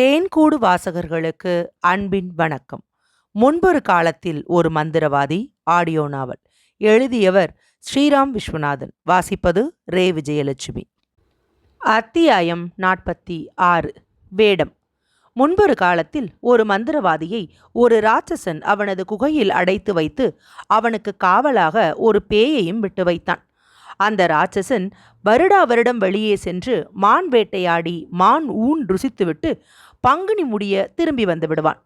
தேன்கூடு வாசகர்களுக்கு அன்பின் வணக்கம். முன்பொரு காலத்தில் ஒரு மந்திரவாதி ஆடியோ நாவல் எழுதியவர் ஸ்ரீராம் விஸ்வநாதன். வாசிப்பது ரே. விஜயலட்சுமி. அத்தியாயம் நாற்பத்தி ஆறு வேடம். முன்பொரு காலத்தில் ஒரு மந்திரவாதியை ஒரு ராட்சசன் அவனது குகையில் அடைத்து வைத்து அவனுக்கு காவலாக ஒரு பேயையும் விட்டு வைத்தான். அந்த ராட்சசன் வருடா வருடம் வெளியே சென்று மான் வேட்டையாடி மான் ஊன் ருசித்துவிட்டு பங்குனி முடிய திரும்பி வந்து விடுவான்.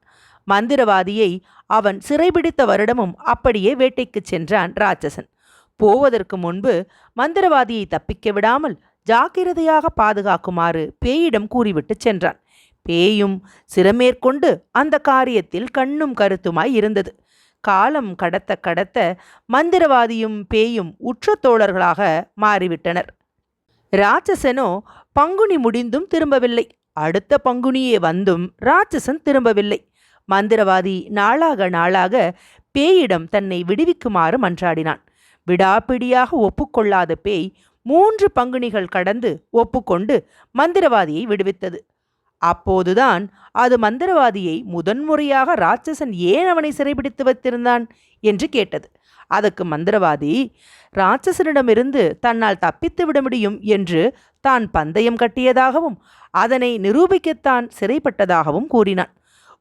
மந்திரவாதியை அவன் சிறைபிடித்த வருடமும் அப்படியே வேட்டைக்கு சென்றான் ராட்சசன். போவதற்கு முன்பு மந்திரவாதியை தப்பிக்க விடாமல் ஜாக்கிரதையாக பாதுகாக்குமாறு பேயிடம் கூறிவிட்டு சென்றான். பேயும் சிரமேற்கொண்டு அந்த காரியத்தில் கண்ணும் கருத்துமாய் இருந்தது. காலம் கடத்த கடத்த மந்திரவாதியும் பேயும் உற்ற தோழர்களாக மாறிவிட்டனர். ராட்சசனோ பங்குனி முடிந்தும் திரும்பவில்லை. அடுத்த பங்குனியே வந்தும் ராட்சசன் திரும்பவில்லை. மந்திரவாதி நாளாக நாளாக பேயிடம் தன்னை விடுவிக்குமாறு மன்றாடினான். விடாப்பிடியாக ஒப்புக்கொள்ளாத பேய் மூன்று பங்குனிகள் கடந்து ஒப்புக்கொண்டு மந்திரவாதியை விடுவித்தது. அப்போதுதான் அது மந்திரவாதியை முதன்முறையாக ராட்சசன் ஏன் அவனை சிறைபிடித்து வைத்திருந்தான் என்று கேட்டது. அதற்கு மந்திரவாதி ராட்சசனிடமிருந்து தன்னால் தப்பித்து விட முடியும் என்று தான் பந்தயம் கட்டியதாகவும் அதனை நிரூபிக்கத்தான் சிறைப்பட்டதாகவும் கூறினான்.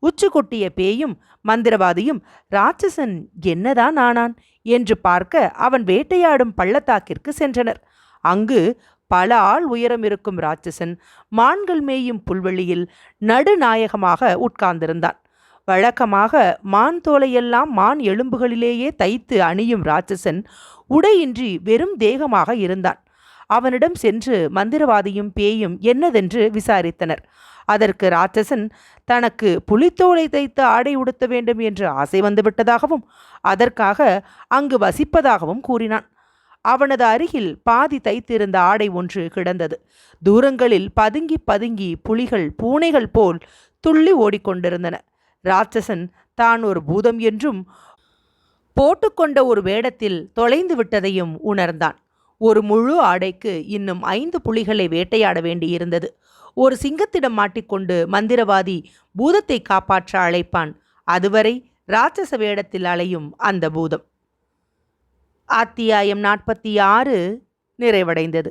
உச்சு கொட்டிய பேயும் மந்திரவாதியும் ராட்சசன் என்னதான் ஆனான்? என்று பார்க்க அவன் வேட்டையாடும் பள்ளத்தாக்கிற்கு சென்றனர். அங்கு பல ஆள் உயரம் இருக்கும் ராட்சசன் மான்கள் மேயும் புல்வெளியில் நடுநாயகமாக உட்கார்ந்திருந்தான். வழக்கமாக மான் தோலையெல்லாம் மான் எலும்புகளிலேயே தைத்து அணியும் ராட்சசன் உடையின்றி வெறும் தேகமாக இருந்தான். அவனிடம் சென்று மந்திரவாதியும் பேயும் என்னதென்று விசாரித்தனர். அதற்கு ராட்சசன் தனக்கு புலித்தோலை தைத்து ஆடை உடுத்த வேண்டும் என்று ஆசை வந்துவிட்டதாகவும் அதற்காக அங்கு வசிப்பதாகவும் கூறினான். அவனது அருகில் பாதி தைத்திருந்த ஆடை ஒன்று கிடந்தது. தூரங்களில் பதுங்கி பதுங்கி புலிகள் பூனைகள் போல் துள்ளி ஓடிக்கொண்டிருந்தன. ராட்சசன் தான் ஒரு பூதம் என்றும் போட்டுக்கொண்ட ஒரு வேடத்தில் தொலைந்து விட்டதையும் உணர்ந்தான். ஒரு முழு ஆடைக்கு இன்னும் ஐந்து புலிகளை வேட்டையாட வேண்டியிருந்தது. ஒரு சிங்கத்திடம் மாட்டிக்கொண்டு மந்திரவாதி பூதத்தை காப்பாற்ற அழைப்பான். அதுவரை ராட்சச வேடத்தில் அலையும் அந்த பூதம். அத்தியாயம் நாற்பத்தி ஆறு நிறைவடைந்தது.